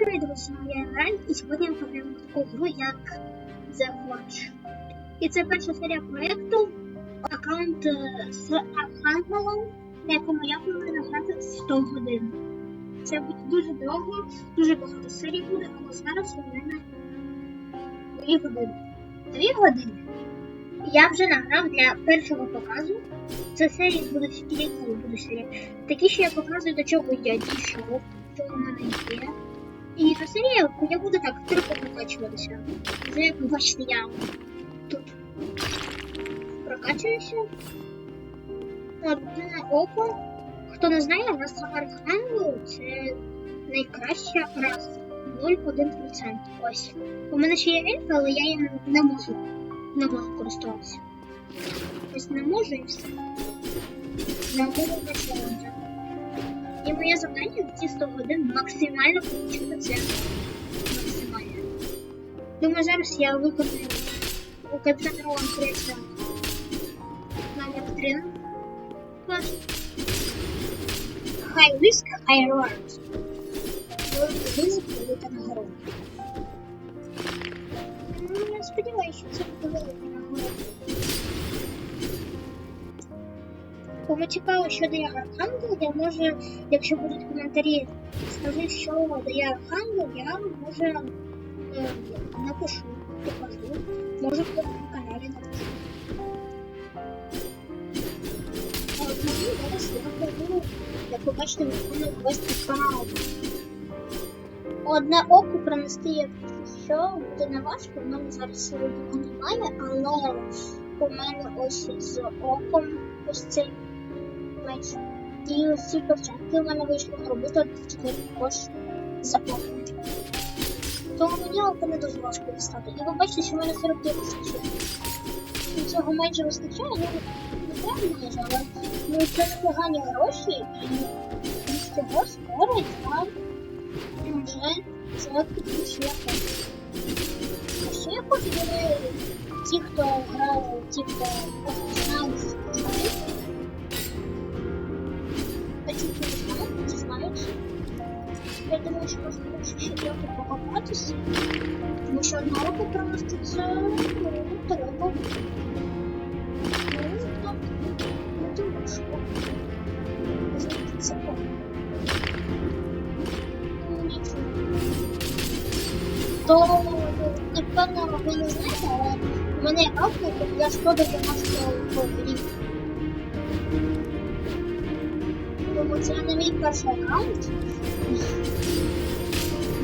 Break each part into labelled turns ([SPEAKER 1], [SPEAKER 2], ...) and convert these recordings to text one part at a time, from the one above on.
[SPEAKER 1] привіт, друзі! Я Емраль, і сьогодні пограємо в таку гру, як The Forge. І це перша серія проєкту, аккаунт е, з Архангелом, на якому я повинна грати 100 годин. Це буде дуже довго, дуже багато серій буде, але зараз у мене 2 години. 2 години. Я вже награв для першого показу. Це серії будуть які будуть серії. Такі, що я показую, до чого я дійшов, що у мене є. І на серії я буду так трохи прокачуватися. Вже як бачите, я тут прокачуюся. Одне око. Хто не знає, раса Архангелу це найкраща раса. 0,1%. Ось. У мене ще є ельфи, але я їм не можу. Не можу користуватися. Ось не можу і все. Не можу почати. І моє завдання ці 100 годин максимально получити це. Максимально. Думаю, зараз я виконую у капітана Крейса номер 3. High risk, high reward. Я сподіваюся, що це буде велика Кому цікаво, що дає Архангел, я може, якщо будуть коментарі, скажи, що дає Архангел, я може е, напишу, покажу, може на каналі напишу. От мені зараз я планую, як ви бачите, виконую квест канал. Одне око пронести, якщо буде не важко, в мене зараз немає, але у мене ось з оком ось цей меч. І ось ці перчатки у мене вийшло зробити 4 також за оком. Тому мені око не дуже важко дістати. І ви бачите, що в мене 49 вистачає. І цього майже вистачає, ну не прям майже, але ну, це непогані гроші і з цього скоро я вже це підключити. А ще я хочу, ті, хто грає, ті, хто знають, знають, ще трохи покопатися, тому що одна рука просто це треба. Що звідти це. То, напевно, ви не знаєте, але у мене картка, я 190 рік. Тому це не мій перший аккаунт.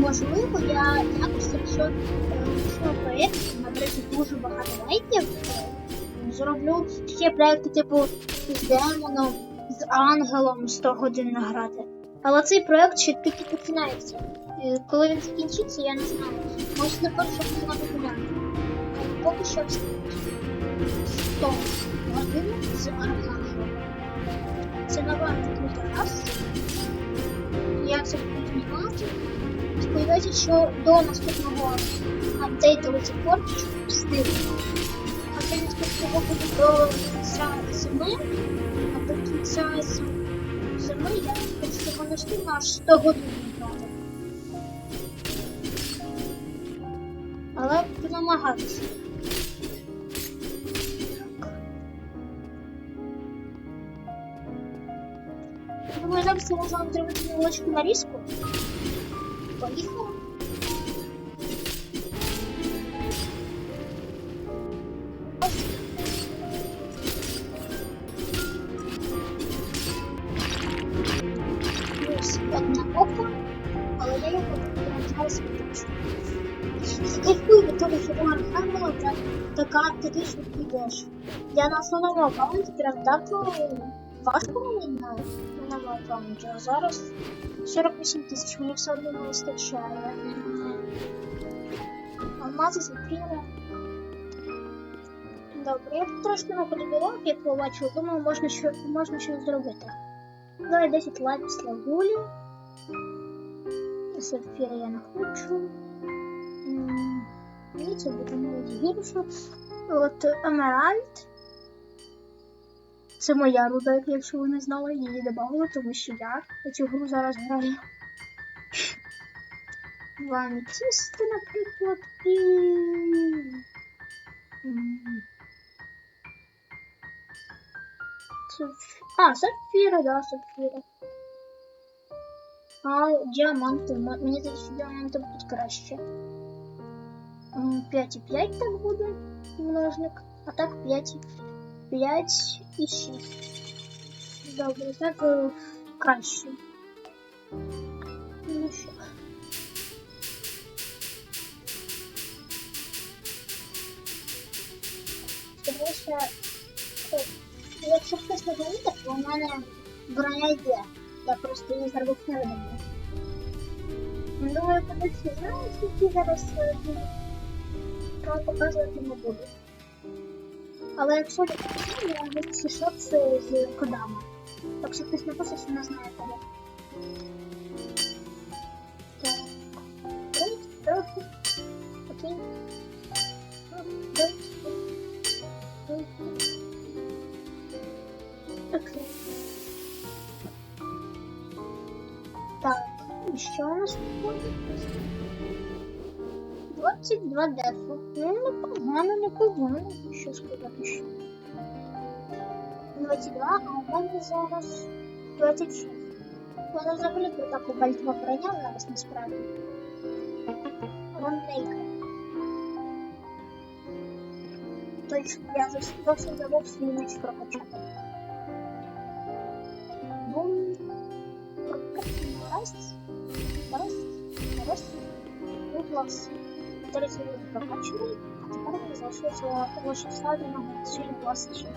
[SPEAKER 1] Можливо, я якось, якщо е, цього проєкту набереться дуже багато лайків, е, зроблю ще проєкти типу з демоном, з ангелом 100 годин награти. Але цей проєкт ще тільки починається. І Коли він закінчиться, я не знаю. Може не хочу, він. Але поки що 100 годин з ангелом. Це нова крута раса. Я це буду знімати. Сподіваюся, що до наступного апдейту порт встигну. А це наступного буде до кінця зими. А до кінця зим- зими я хочу понести на 100 годин грати. Але буду намагатися. Думаю, зараз я можу вам зробити невеличку нарізку. Поїхали. Ось одне око, але я його прямо зараз відпущу. Кайфую від того, що у Архангела та така такий швидкий деш. Я на важко мені на новому аккаунті, а зараз 48 тисяч, мені все одно не вистачає. Алмази закрили. Добре, я трошки не подивила, як ви бачили, думаю, можна, що, можна щось зробити. Давай 10 лайків лагулі. Сапфіра я не хочу. Ні, це буде навіть гірше. От Емеральд. Це моя руда, якщо ви не знали, її додали, тому що я цю гру зараз граю. Два аметисти, наприклад, і. А, сапфіри, да, сапфіри. А діаманти. Мені здається, діаманти будуть краще. 5 і 5 так буде множник, а так 5, 5 і 6. Добре, так е, краще. Ну що. Тому що, е, якщо хтось не помітив, то у мене броня йде. Я просто її зробив невидимою. Думаю, подивіться, знають, які зараз е, будуть. то показувати не буду. Але якщо покажу, я випишу шопси з кодами. Так що хтось що не знає коли. Так. Окей. Окей. Так, і що у нас тут? 22 дефу. Ну, непогано, непогано. Що сказати ще? 22, а у мене зараз 26. Вона взагалі крута кобальтова броня зараз насправді. Роннейка. Точно, я зовсім- забув свій меч прокачати. Бум. Прокачаємо. Раз. Раз. Раз. Ну. Зараз він прокачаний, а тепер мені залишилося лише сильно класичні.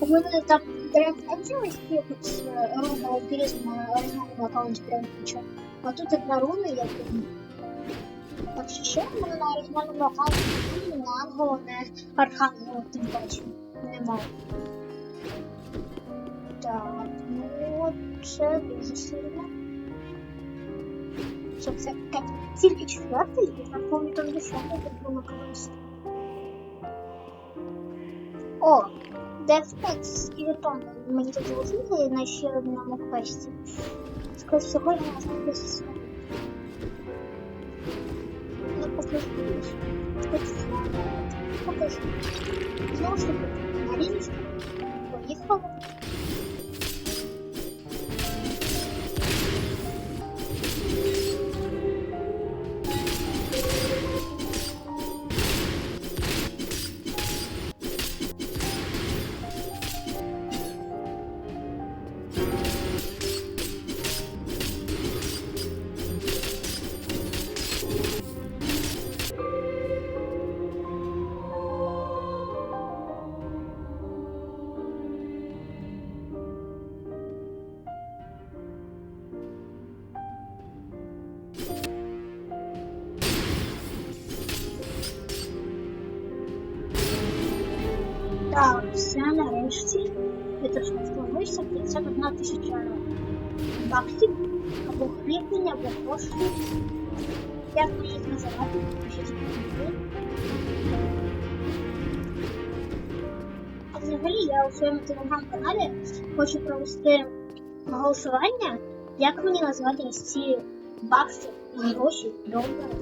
[SPEAKER 1] У мене там Драйв Angel якось руна алпіризму на оригінальному аккаунті прям включав. А тут одна руна, і так що ще в мене на оригінальному аккаунті на ангела, не архангела, тим паче. Немає. Так, ну це дуже сильно. Що це як тільки четвертий, і там помню там десятий, як було колись. О, Deathpad скелетон. Мені тут залишили на ще одному квесті. Скажу, сьогодні можна десь Ну, покажу. Покажу. Знову ж таки, на річку. Поїхали. Все нарешті. Я трошки втомився, 51 тисяча баксів, або гривень, або коштів. Як мені їх називати? А взагалі я у своєму телеграм-каналі хочу провести голосування, як мені назвати ось ці бакси, гроші, долари.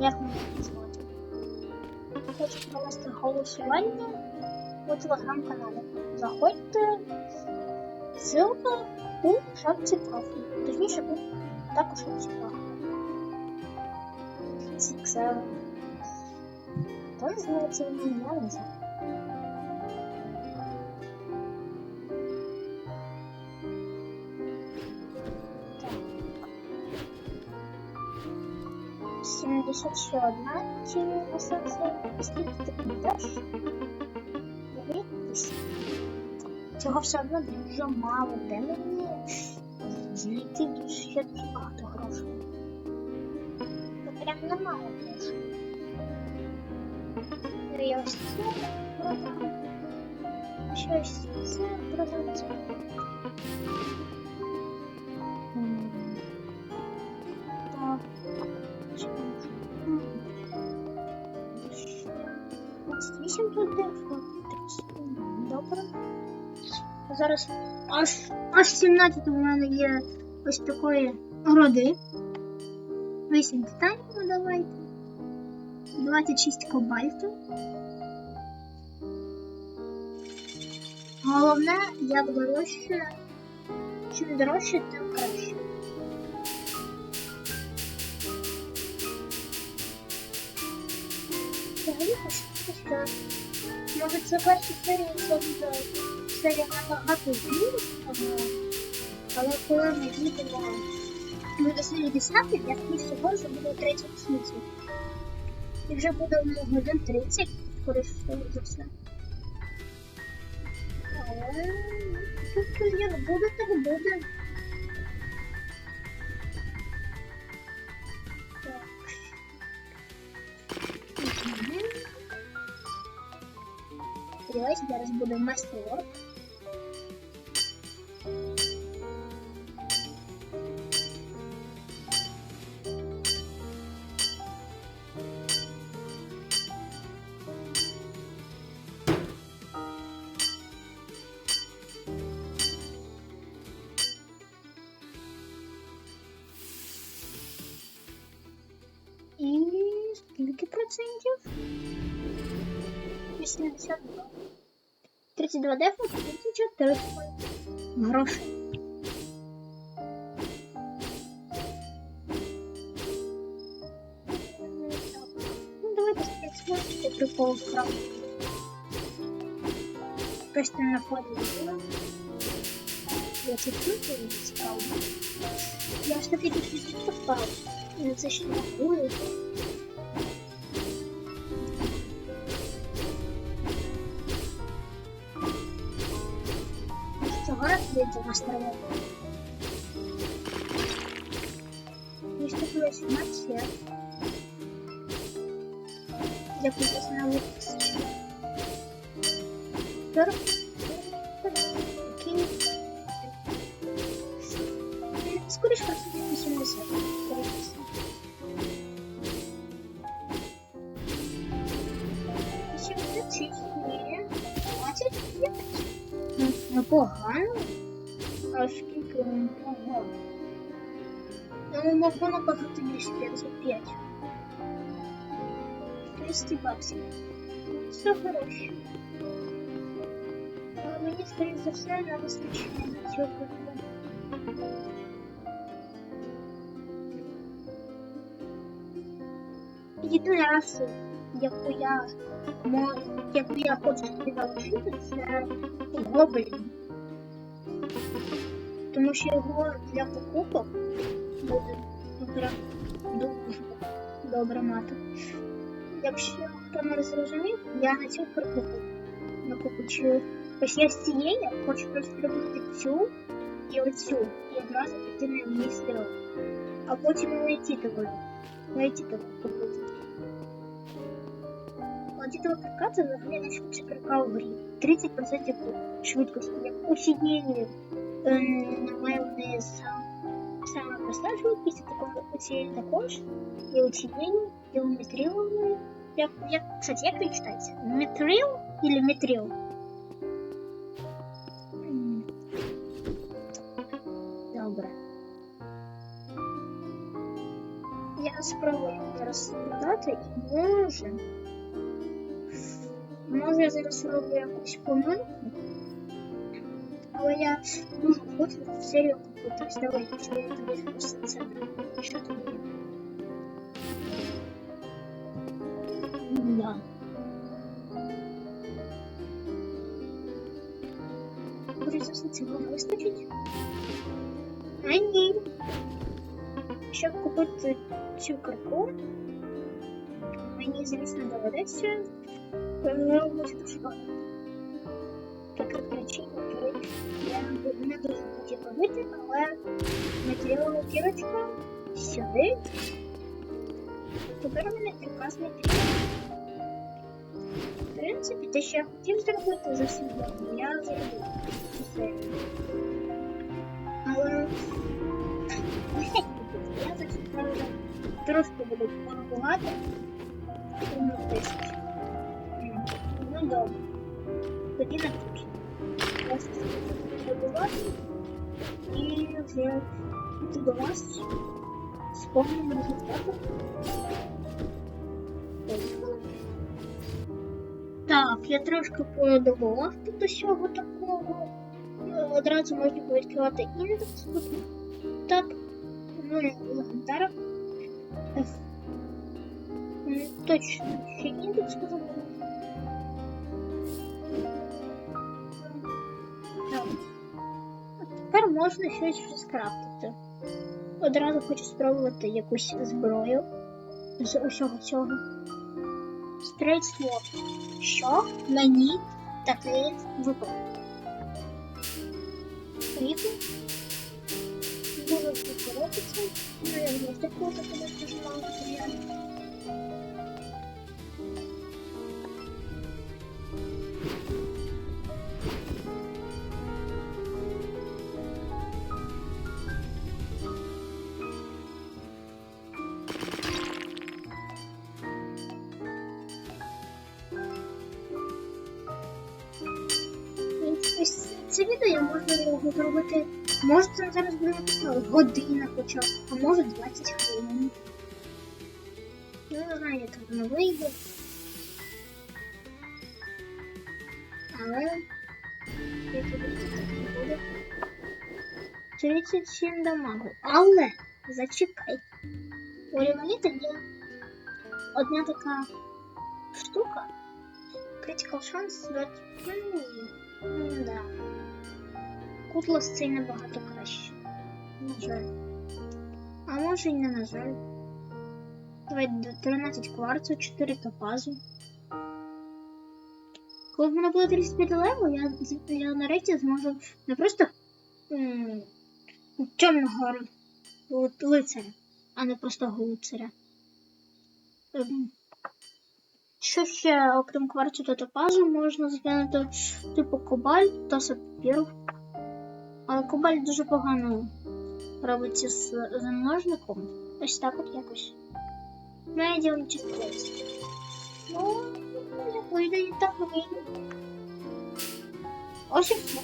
[SPEAKER 1] Як мені їх назвати? Хочу провести голосування у телеграм-каналі. Заходьте, ссылка у шапці профілю. Точніше, у також шапці профілю. Сіксел. Хто не знає не. 71 цивілізація. Скільки ти підеш? Дивіться. Цього все одно дуже мало. Де мені знайти дуже ще багато грошей? Це прям немало грошей. Ну, І ось це продам. Щось це продам. Зараз аж аж 17 у мене є ось такої роди. 8 титаніуму давайте. 26 кобальту. Головне, як дорожче, чим дорожче, тим краще. Взагалі, що може це перша серія, це серія набагато більше, але коли ми їдемо ми до серії 10, я скоріше всього вже буду у третьому світі. І вже буде ну, годин 30, скоріше за все. Але тут як буде, так буде. Так. Сподіваюсь, зараз буде мастер. 82. 32 дефу, 34 грошей. Ну, давайте спецмовити прикол вкрав. Якось там на ході. Я це чую, справді. Я ж таки тут не попав. Це ще не рахує. Йдеться на сторону. Есть такая информация. Я просто на выпуск. Скоріше процентів 80. Непогано. А скільки непогано? Ну, можна набагато більше 55. 200 баксів. Все хороше. Але мені, за все, не вистачає на цього прикладу. Єдиний раз, яку я можу, яку я хочу залишити, це гоблін. Тому що його для покупок буде прям дуже добре мати. Якщо хто не зрозумів, я на цю прикупу накопичу. Ось я з цієї хочу просто робити цю і оцю, і одразу піти на місце. А потім летітовою. Летітову купити. Летітова кирка це взагалі найшвидша кирка у грі. 30% швидкості, як у цієї немає вони саме проста швидкість, також у цієї також, і у цієї, і у метрілової. Як, як, кстати, як він читається? Метрил или метрил? М. Добре. Я спробую зараз додати і може. Може я зараз роблю якусь помилку. Але я дуже хочу цю серію купити. Ось Давай, що я тобі просто це. Що тобі? Да. Все, цього вистачить. А ні. Щоб купити цю карту, мені, звісно, доведеться. Така причина, коли я не дуже хотів робити, але матеріалова кірочка сюди. Тепер у мене прекрасний тріумф. В принципі, те, що я хотів зробити за сьогодні, я зробив. Але я зачекаю трошки буду порахувати. Ну добре. Тоді напишу. Просто побувати і вже йти до вас з повним результатом. Поїхали. Так, я трошки подумав тут усього такого. Ну, Одразу можна відкривати індекс. Тут Так, ну, легендарок. М, Точно, ще індекс забув. Можна щось скрафтити. Одразу хочу спробувати якусь зброю з усього цього. Sword. Що мені таке випало? Ріку? Буду покоротиться. Ну, я не такого, тому що ж буде година хоча а може 20 хвилин. Ну, не знаю, як воно вийде. Але як буде, так і буде. 37 дамагу. Але зачекай. У Ріволіта є одна така штука. Critical chance that... Ну, да. Кутлас цей набагато краще. На жаль. А може й не на жаль. Давай 13 кварцу, 4 топазу. Коли в мене буде 35 левел, я, я нарешті зможу не просто темного лицаря, а не просто глуцаря. Ем, Що ще, окрім кварцу та топазу, можна зглянути типу кобальт та сапфір. Але кобальт дуже погано робиться з замножником. Ось так от якось. Медіум чи чистець. Ну, не вийде, і так вийде. Ось і все.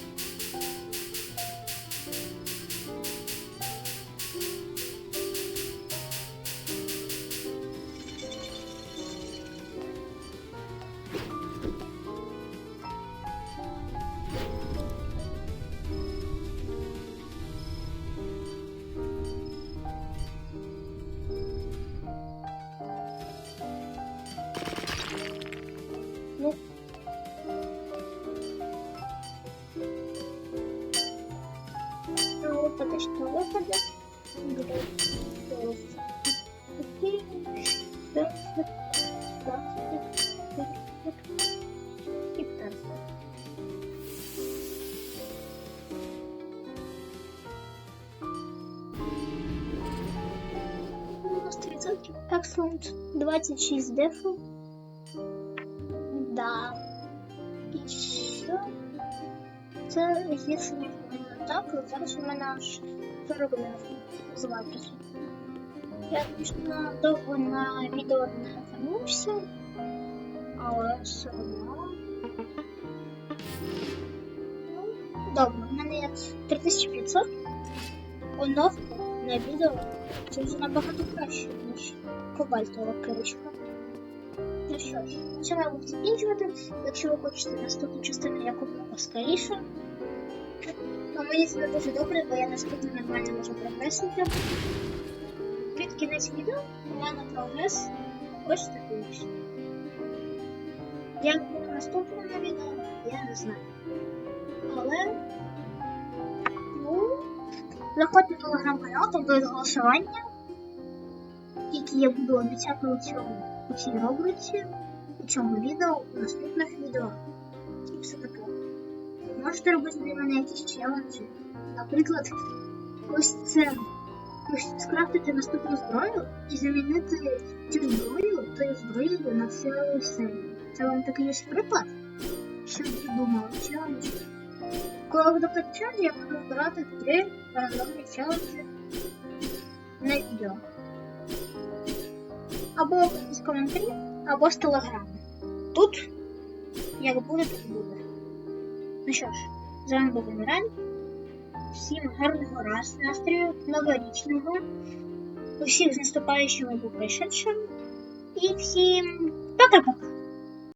[SPEAKER 1] Excellent. 26 дефу. Да. І що? Це якщо не так, то зараз у мене аж 40 днів зватися. Я, звісно, довго на відео не вернувся, але все одно. Ну, добре, в мене є 3500 оновка на відео. Це вже набагато краще, кобальтова кирочка. Ну що ж, на цьому закінчувати. Якщо ви хочете наступну частину, я куплю поскоріше. А мені це не дуже добре, бо я наступно нормально можу прогресити. Під кінець відео у мене прогрес ось такий. Як буде наступне на відео, я не знаю. Але, ну, заходьте в телеграм-канал, там буде голосування, які я буду обіцяти у цьому у цій рубриці, у цьому відео, у наступних відео. І все таке. Можете робити для мене якісь челенджі. Наприклад, ось це. Ось скрафтити наступну зброю і замінити цю зброю тою зброєю на цілу серію. Це вам такий ось приклад, що я придумала челендж. Коли буду платити я буду збирати три рандомні челенджі на відео або з коментарів, або з телеграму. Тут як буде, так буде. Ну що ж, з вами був Еміраль. Всім гарного раз настрою, новорічного. Усіх з наступаючим і по. І всім пока-пока.